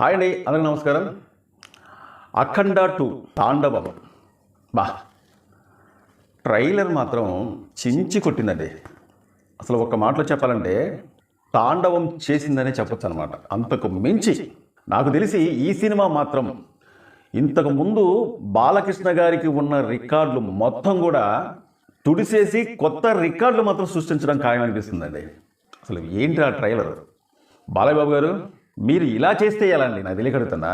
Hi అండి అందరికి నమస్కారం. అఖండ టూ తాండవం బా ట్రైలర్ మాత్రం చించి కొట్టిందండి. అసలు ఒక మాటలో చెప్పాలంటే తాండవం చేసిందనే చెప్పొచ్చు అనమాట అంతకు మించి నాకు తెలిసి ఈ సినిమా మాత్రం ఇంతకు ముందు బాలకృష్ణ గారికి ఉన్న రికార్డులు మొత్తం కూడా తుడిసేసి కొత్త రికార్డులు మాత్రం సృష్టించడం ఖాయమనిపిస్తుందండి. అసలు ఏంటి ఆ ట్రైలర్? బాలయ్య బాబు గారు మీరు ఇలా చేస్తే ఎలా అండి నాకు తెలియకడుతున్నా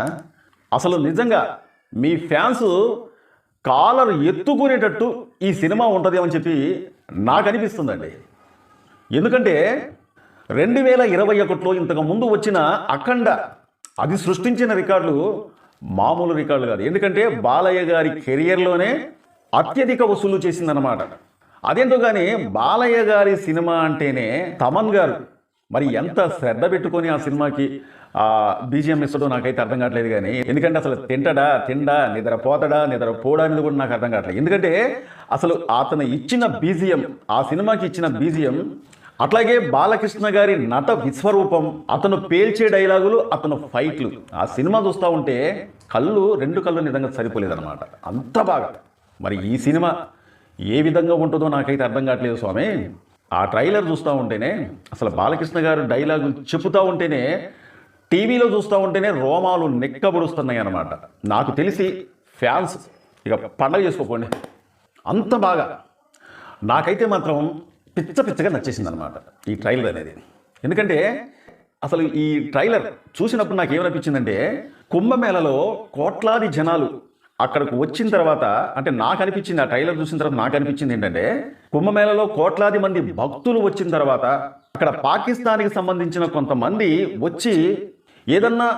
అసలు నిజంగా మీ ఫ్యాన్స్ కాలర్ ఎత్తుకునేటట్టు ఈ సినిమా ఉంటుంది అని చెప్పి నాకు అనిపిస్తుందండి. ఎందుకంటే రెండు వేల ఇరవై ఒకటిలో ఇంతకు ముందు వచ్చిన అఖండ అది సృష్టించిన రికార్డులు మామూలు రికార్డులు కాదు. ఎందుకంటే బాలయ్య గారి కెరియర్లోనే అత్యధిక వసూలు చేసిందనమాట అదేంటో కానీ బాలయ్య గారి సినిమా అంటేనే తమన్ గారు మరి ఎంత శ్రద్ధ పెట్టుకొని ఆ సినిమాకి ఆ బీజిఎం ఇస్తాడో నాకైతే అర్థం కావట్లేదు కానీ ఎందుకంటే అసలు తింటడా తిండా నిద్ర పోతడా నిద్ర పోడా అనేది కూడా నాకు అర్థం కావట్లేదు. ఎందుకంటే అసలు అతను ఇచ్చిన బీజిఎం ఆ సినిమాకి ఇచ్చిన బీజిఎం అట్లాగే బాలకృష్ణ గారి నట విశ్వరూపం అతను పేల్చే డైలాగులు అతను ఫైట్లు ఆ సినిమా చూస్తూ ఉంటే కళ్ళు రెండు కళ్ళు నిజంగా సరిపోలేదన్నమాట. అంత బాగా. మరి ఈ సినిమా ఏ విధంగా ఉంటుందో నాకైతే అర్థం కావట్లేదు స్వామి. ఆ ట్రైలర్ చూస్తూ ఉంటేనే అసలు బాలకృష్ణ గారు డైలాగులు చెబుతూ ఉంటేనే టీవీలో చూస్తూ ఉంటేనే రోమాలు నెక్కబడుస్తున్నాయి అన్నమాట. నాకు తెలిసి ఫ్యాన్స్ ఇక పండగ చేసుకోకండి అంత బాగా. నాకైతే మాత్రం పిచ్చ పిచ్చగా నచ్చేసింది అనమాట ఈ ట్రైలర్ అనేది. ఎందుకంటే అసలు ఈ ట్రైలర్ చూసినప్పుడు నాకు ఏమనిపించిందంటే కుంభమేళలో కోట్లాది జనాలు అక్కడికి వచ్చిన తర్వాత అంటే నాకు అనిపించింది ఆ ట్రైలర్ చూసిన తర్వాత నాకు అనిపించింది ఏంటంటే కుంభమేళలో కోట్లాది మంది భక్తులు వచ్చిన తర్వాత అక్కడ పాకిస్తాన్కి సంబంధించిన కొంతమంది వచ్చి ఏదన్నా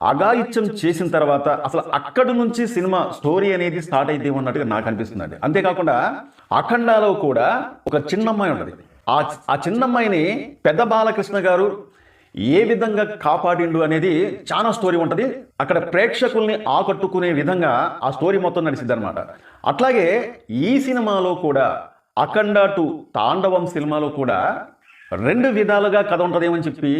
అగాయిత్యం చేసిన తర్వాత అసలు అక్కడి నుంచి సినిమా స్టోరీ అనేది స్టార్ట్ అయితే ఉన్నట్టుగా నాకు అనిపిస్తుంది అంతేకాకుండా అఖండాలో కూడా ఒక చిన్నమ్మాయి ఉంటుంది. ఆ ఆ చిన్నమ్మాయిని పెద్ద బాలకృష్ణ గారు ఏ విధంగా కాపాడిండు అనేది చాలా స్టోరీ ఉంటుంది. అక్కడ ప్రేక్షకుల్ని ఆకట్టుకునే విధంగా ఆ స్టోరీ మొత్తం నడిచింది అనమాట అట్లాగే ఈ సినిమాలో కూడా అఖండ టు తాండవం సినిమాలో కూడా రెండు విధాలుగా కథ ఉంటుందేమని చెప్పి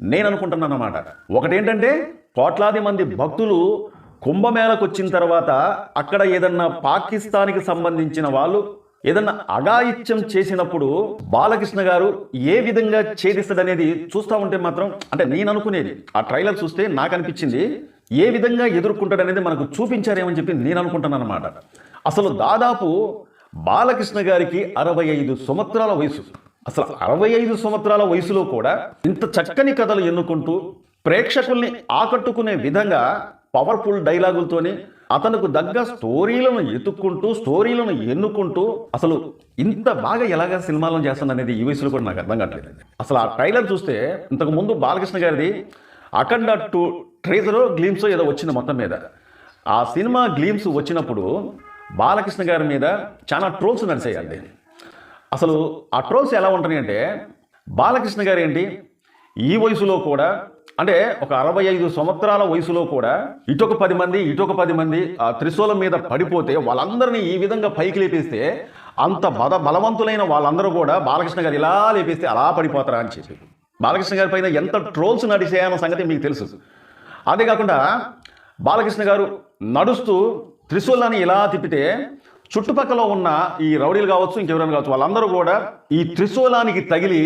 నేను అనుకుంటున్నాను అనమాట ఒకటేంటంటే కోట్లాది మంది భక్తులు కుంభమేళకు వచ్చిన తర్వాత అక్కడ ఏదన్నా పాకిస్తాన్కి సంబంధించిన వాళ్ళు ఏదన్నా అగాయిత్యం చేసినప్పుడు బాలకృష్ణ గారు ఏ విధంగా ఛేదిస్తాడనేది చూస్తూ ఉంటే మాత్రం అంటే నేను అనుకునేది ఆ ట్రైలర్ చూస్తే నాకు అనిపించింది ఏ విధంగా ఎదుర్కొంటాడనేది మనకు చూపించారేమని చెప్పి నేను అనుకుంటున్నాను అనమాట అసలు దాదాపు బాలకృష్ణ గారికి అరవై ఐదు సంవత్సరాల వయసు. అసలు అరవై ఐదు సంవత్సరాల వయసులో కూడా ఇంత చక్కని కథలు ఎన్నుకుంటూ ప్రేక్షకుల్ని ఆకట్టుకునే విధంగా పవర్ఫుల్ డైలాగులతోని అతనుకు దగ్గ స్టోరీలను ఎత్తుక్కుంటూ స్టోరీలను ఎన్నుకుంటూ అసలు ఇంత బాగా ఎలాగ సినిమాలను చేస్తాను అనేది ఈ వయసులో కూడా నాకు అర్థం కావట్లేదు. అసలు ఆ ట్రైలర్ చూస్తే ఇంతకు ముందు బాలకృష్ణ గారిది అఖండ టూ ట్రేజరో గ్లీమ్స్ ఏదో వచ్చింది మొత్తం మీద. ఆ సినిమా గ్లీమ్స్ వచ్చినప్పుడు బాలకృష్ణ గారి మీద చాలా ట్రోల్స్ నడిచేయాలి అసలు ఆ ట్రోల్స్ ఎలా ఉంటాయి అంటే బాలకృష్ణ గారు ఏంటి? ఈ వయసులో కూడా అంటే ఒక అరవై ఐదు సంవత్సరాల వయసులో కూడా ఇటొక పది మంది ఇటొక పది మంది ఆ త్రిశూలం మీద పడిపోతే వాళ్ళందరినీ ఈ విధంగా పైకి లేపేస్తే అంత బల బలవంతులైన వాళ్ళందరూ కూడా బాలకృష్ణ గారు ఇలా లేపేస్తే అలా పడిపోతారా అని చెప్పి. బాలకృష్ణ గారి పైన ఎంత ట్రోల్స్ నడిచాయన్న సంగతి మీకు తెలుసు. అదే కాకుండా బాలకృష్ణ గారు నడుస్తూ త్రిశూలాన్ని ఇలా తిప్పితే చుట్టుపక్కల ఉన్న ఈ రౌడీలు కావచ్చు ఇంకెవరైనా కావచ్చు వాళ్ళందరూ కూడా ఈ త్రిశూలానికి తగిలి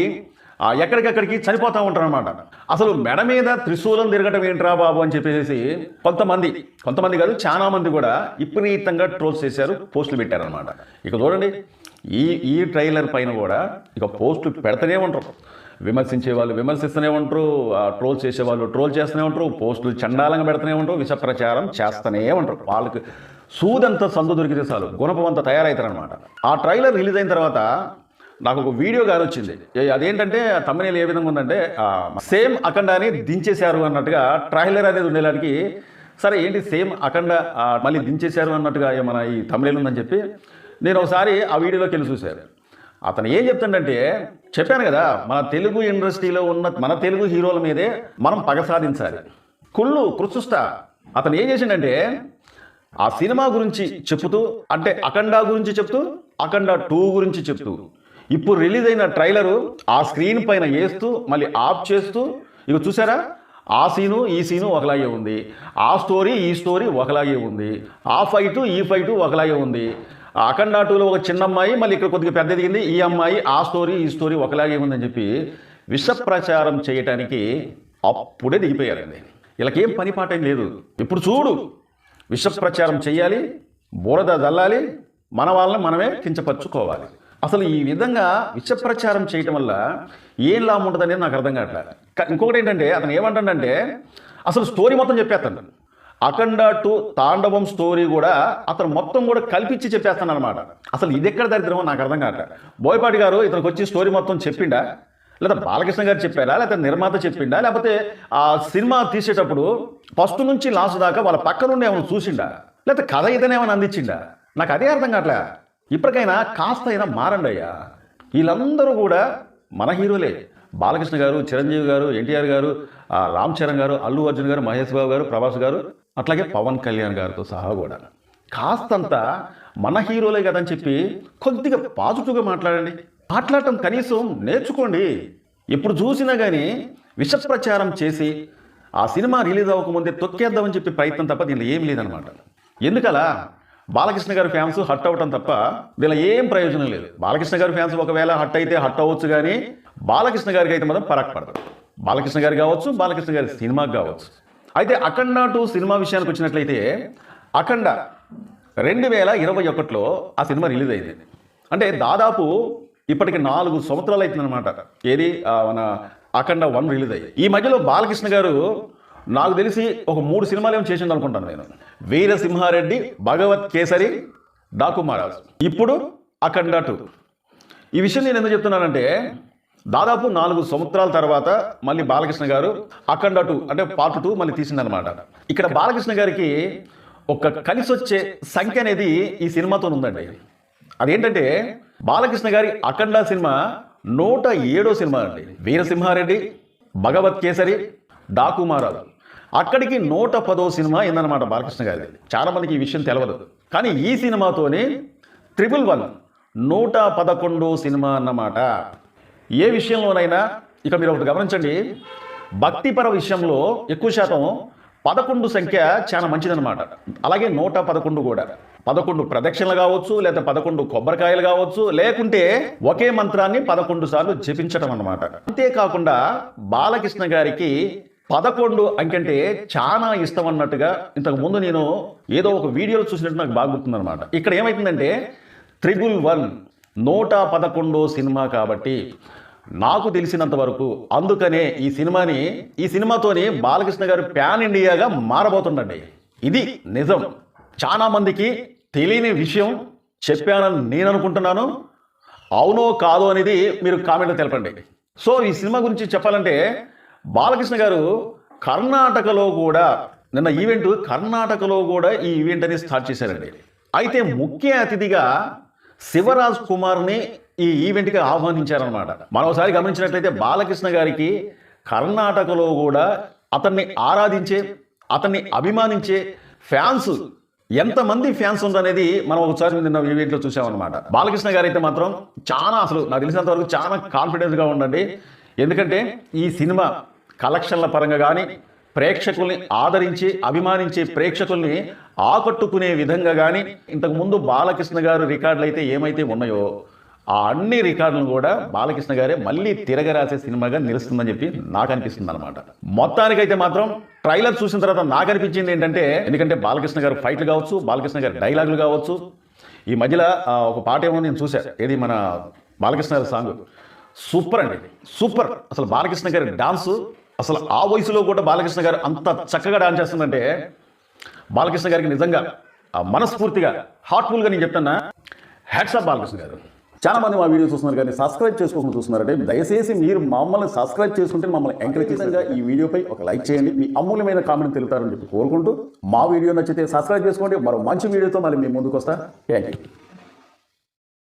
ఎక్కడికెక్కడికి చనిపోతూ ఉంటారు అనమాట అసలు మెడ మీద త్రిశూలం తిరగటం ఏంట్రా బాబు అని చెప్పేసి కొంతమంది కొంతమంది కాదు చాలా మంది కూడా విపరీతంగా ట్రోల్స్ చేశారు పోస్టులు పెట్టారనమాట ఇక చూడండి ఈ ఈ ట్రైలర్ పైన కూడా ఇక పోస్టులు పెడతనే ఉంటారు. విమర్శించే వాళ్ళు విమర్శిస్తూనే ఉంటారు ఆ ట్రోల్ చేసేవాళ్ళు ట్రోల్ చేస్తూనే ఉంటారు పోస్టులు చండాలంగా పెడుతూనే ఉంటారు విష ప్రచారం చేస్తూనే ఉంటారు. వాళ్ళకి సూదంత సందు దొరికితే చాలు గుణపం అంతా తయారవుతారనమాట ఆ ట్రైలర్ రిలీజ్ అయిన తర్వాత నాకు ఒక వీడియో గారు వచ్చింది. ఏ- అదేంటంటే తమిళ ఏ విధంగా ఉందంటే సేమ్ అఖండాని దించేశారు అన్నట్టుగా ట్రైలర్ అనేది ఉండేలానికి సరే ఏంటి సేమ్ అఖండ మళ్ళీ దించేశారు అన్నట్టుగా మన ఈ తమిళ ఉందని చెప్పి నేను ఒకసారి ఆ వీడియోలోకి వెళ్ళి చూశాను. అతను ఏం చెప్తుండంటే చెప్పాను కదా మన తెలుగు ఇండస్ట్రీలో ఉన్న మన తెలుగు హీరోల మీదే మనం పగ సాధించాలి. కుళ్ళు కృషుష్ట అతను ఏం చేసిండంటే ఆ సినిమా గురించి చెప్తూ అంటే అఖండ గురించి చెప్తూ అఖండ టూ గురించి చెప్తూ ఇప్పుడు రిలీజ్ అయిన ట్రైలరు ఆ స్క్రీన్ పైన వేస్తూ మళ్ళీ ఆఫ్ చేస్తూ ఇక చూసారా? ఆ సీను ఈ సీను ఒకలాగే ఉంది. ఆ స్టోరీ ఈ స్టోరీ ఒకలాగే ఉంది. ఆ ఫైటు ఈ ఫైటు ఒకలాగే ఉంది. ఆ అఖండ టూలో ఒక చిన్న అమ్మాయి మళ్ళీ ఇక్కడ కొద్దిగా పెద్ద దిగింది ఈ అమ్మాయి ఆ స్టోరీ ఈ స్టోరీ ఒకలాగే ఉందని చెప్పి విష ప్రచారం చేయటానికి అప్పుడే దిగిపోయారండి. వీళ్ళకేం పని పాట లేదు. ఇప్పుడు చూడు విష ప్రచారం చేయాలి బురద జల్లాలి మన వాళ్ళని మనమే కించపరుచుకోవాలి. అసలు ఈ విధంగా విషప్రచారం చేయటం వల్ల ఏం లాభం ఉంటుంది అనేది నాకు అర్థం కావట్లేదు ఇంకొకటి ఏంటంటే అతను ఏమంటాడంటే అసలు స్టోరీ మొత్తం చెప్పేస్తాడు అఖండ టు తాండవం స్టోరీ కూడా అతను మొత్తం కూడా కల్పించి చెప్పేస్తాను అనమాట అసలు ఇది ఎక్కడ దరిద్రమో నాకు అర్థం కావట్లేదు బోయపాటి గారు ఇతనికి వచ్చి స్టోరీ మొత్తం చెప్పిండా? లేదా బాలకృష్ణ గారు చెప్పారా? లేకపోతే నిర్మాత చెప్పిండా? లేకపోతే ఆ సినిమా తీసేటప్పుడు ఫస్ట్ నుంచి లాస్ట్ దాకా వాళ్ళ పక్క నుండి ఏమైనా చూసిండా? లేకపోతే కథ ఇతనేమైనా అందించిండా? నాకు అదే అర్థం కావట్లే. ఇప్పటికైనా కాస్త అయినా మారండి అయ్యా వీళ్ళందరూ కూడా మన హీరోలే. బాలకృష్ణ గారు చిరంజీవి గారు ఎన్టీఆర్ గారు రామ్ చరణ్ గారు అల్లు అర్జున్ గారు మహేష్ బాబు గారు ప్రభాస్ గారు అట్లాగే పవన్ కళ్యాణ్ గారితో సహా కూడా. కాస్తంత మన హీరోలే కదని చెప్పి కొద్దిగా పాజిటివ్గా మాట్లాడండి. మాట్లాడటం కనీసం నేర్చుకోండి. ఎప్పుడు చూసినా కానీ విష ప్రచారం చేసి ఆ సినిమా రిలీజ్ అవ్వకముందే తొక్కేద్దామని చెప్పి ప్రయత్నం తప్ప దీనిలో ఏం లేదనమాట ఎందుకలా? బాలకృష్ణ గారి ఫ్యాన్స్ హట్ అవ్వటం తప్ప దీనిలో ఏం ప్రయోజనం లేదు. బాలకృష్ణ గారి ఫ్యాన్స్ ఒకవేళ హట్ అయితే హట్ అవ్వచ్చు కానీ బాలకృష్ణ గారికి అయితే మాత్రం పరాక్ పడదు. బాలకృష్ణ గారు కావచ్చు బాలకృష్ణ గారి సినిమాకి కావచ్చు. అయితే అఖండ టూ సినిమా విషయానికి వచ్చినట్లయితే అఖండ రెండు వేల ఇరవై ఒకటిలో ఆ సినిమా రిలీజ్ అయింది. అంటే దాదాపు ఇప్పటికి నాలుగు సంవత్సరాలు అవుతుందన్నమాట. ఏది? మన అఖండ వన్ రిలీజ్ అయ్యి. ఈ మధ్యలో బాలకృష్ణ గారు నాకు తెలిసి ఒక మూడు సినిమాలు ఏమో చేసింది అనుకుంటాను నేను. వీరసింహారెడ్డి భగవత్ కేసరి డాకు మహారాజ్. ఇప్పుడు అఖండ టూ. ఈ విషయం నేను ఎందుకు చెప్తున్నానంటే దాదాపు నాలుగు సంవత్సరాల తర్వాత మళ్ళీ బాలకృష్ణ గారు అఖండ టూ అంటే పార్ట్ టూ మళ్ళీ తీసిందనమాట ఇక్కడ బాలకృష్ణ గారికి ఒక కలిసి వచ్చే సంఖ్య అనేది ఈ సినిమాతో ఉందండి. అదేంటంటే బాలకృష్ణ గారి అఖండ సినిమా నూట ఏడో సినిమా అండి. వీరసింహారెడ్డి భగవత్ కేసరి డాకుమారాలు అక్కడికి నూట పదో సినిమా ఏందన్నమాట బాలకృష్ణ గారిది. చాలామందికి ఈ విషయం తెలియదు కానీ ఈ సినిమాతోనే ట్రిపుల్ వన్ నూట పదకొండు సినిమా అన్నమాట. ఏ విషయంలోనైనా ఇక మీరు ఒకటి గమనించండి భక్తిపర విషయంలో ఎక్కువ శాతం పదకొండు సంఖ్య చాలా మంచిదన్నమాట. అలాగే నూట పదకొండు కూడా. పదకొండు ప్రదక్షిణలు కావచ్చు లేదా పదకొండు కొబ్బరికాయలు కావచ్చు లేకుంటే ఒకే మంత్రాన్ని పదకొండు సార్లు జపించడం అన్నమాట అంతేకాకుండా బాలకృష్ణ గారికి పదకొండు అంకంటే చాలా ఇష్టం అన్నట్టుగా ఇంతకు ముందు నేను ఏదో ఒక వీడియోలో చూసినట్టు నాకు బాగా గుర్తుందన్నమాట. ఇక్కడ ఏమైతుందంటే త్రిబుల్ వన్ నూట పదకొండో సినిమా కాబట్టి నాకు తెలిసినంత వరకు అందుకనే ఈ సినిమాని ఈ సినిమాతోని బాలకృష్ణ గారు ప్యాన్ ఇండియాగా మారబోతుండండి. ఇది నిజం. చాలా మందికి తెలియని విషయం చెప్పానని నేను అనుకుంటున్నాను. అవునో కాదో అనేది మీరు కామెంట్లో తెలపండి. సో ఈ సినిమా గురించి చెప్పాలంటే బాలకృష్ణ గారు కర్ణాటకలో కూడా నిన్న ఈవెంట్ కర్ణాటకలో కూడా ఈ ఈవెంట్ అనేది స్టార్ట్ చేశారండి. అయితే ముఖ్య అతిథిగా శివరాజ్ కుమార్ని ఈ ఈవెంట్కి ఆహ్వానించారనమాట మనం ఒకసారి గమనించినట్లయితే బాలకృష్ణ గారికి కర్ణాటకలో కూడా అతన్ని ఆరాధించే అతన్ని అభిమానించే ఫ్యాన్స్ ఎంతమంది ఫ్యాన్స్ ఉందనేది మనం ఒకసారి నిన్న ఈవెంట్లో చూసామన్నమాట. బాలకృష్ణ గారు అయితే మాత్రం చాలా అసలు నాకు తెలిసినంత వరకు చాలా కాన్ఫిడెన్స్గా ఉండండి. ఎందుకంటే ఈ సినిమా కలెక్షన్ల పరంగా కానీ ప్రేక్షకుల్ని ఆదరించి అభిమానించే ప్రేక్షకుల్ని ఆకట్టుకునే విధంగా కానీ ఇంతకుముందు బాలకృష్ణ గారు రికార్డులు అయితే ఏమైతే ఉన్నాయో ఆ అన్ని రికార్డులను కూడా బాలకృష్ణ గారే మళ్ళీ తిరగరాసే సినిమాగా నిలుస్తుందని చెప్పి నాకు అనిపిస్తుంది అనమాట మొత్తానికైతే మాత్రం ట్రైలర్ చూసిన తర్వాత నాకు అనిపించింది ఏంటంటే ఎందుకంటే బాలకృష్ణ గారు ఫైట్లు కావచ్చు బాలకృష్ణ గారి డైలాగులు కావచ్చు ఈ మధ్యలో ఒక పాట ఏమో నేను చూసా ఏది మన బాలకృష్ణ గారి సాంగ్. సూపర్ అండి సూపర్. అసలు బాలకృష్ణ గారి డాన్స్ అసలు ఆ వయసులో కూడా బాలకృష్ణ గారు అంత చక్కగా డాన్స్ చేస్తుందంటే బాలకృష్ణ గారికి నిజంగా ఆ మనస్ఫూర్తిగా హార్ట్ఫుల్గా నేను చెప్తున్నా హ్యాట్సాప్ బాలకృష్ణ గారు. చాలా మంది మా వీడియో చూస్తున్నారు కానీ సబ్స్క్రైబ్ చేసుకోకుండా చూస్తున్నారంటే దయచేసి మీరు మమ్మల్ని సబ్స్క్రైబ్ చేసుకుంటే మమ్మల్ని ఎంకరేజ్ ఈ వీడియోపై ఒక లైక్ చేయండి. మీ అమూల్యమైన కామెంట్ తెలుపుతారని చెప్పి కోరుకుంటూ మా వీడియో నచ్చితే సబ్స్క్రైబ్ చేసుకోండి. మరో మంచి వీడియోతో మళ్ళీ మీ ముందుకు వస్తా. Thank you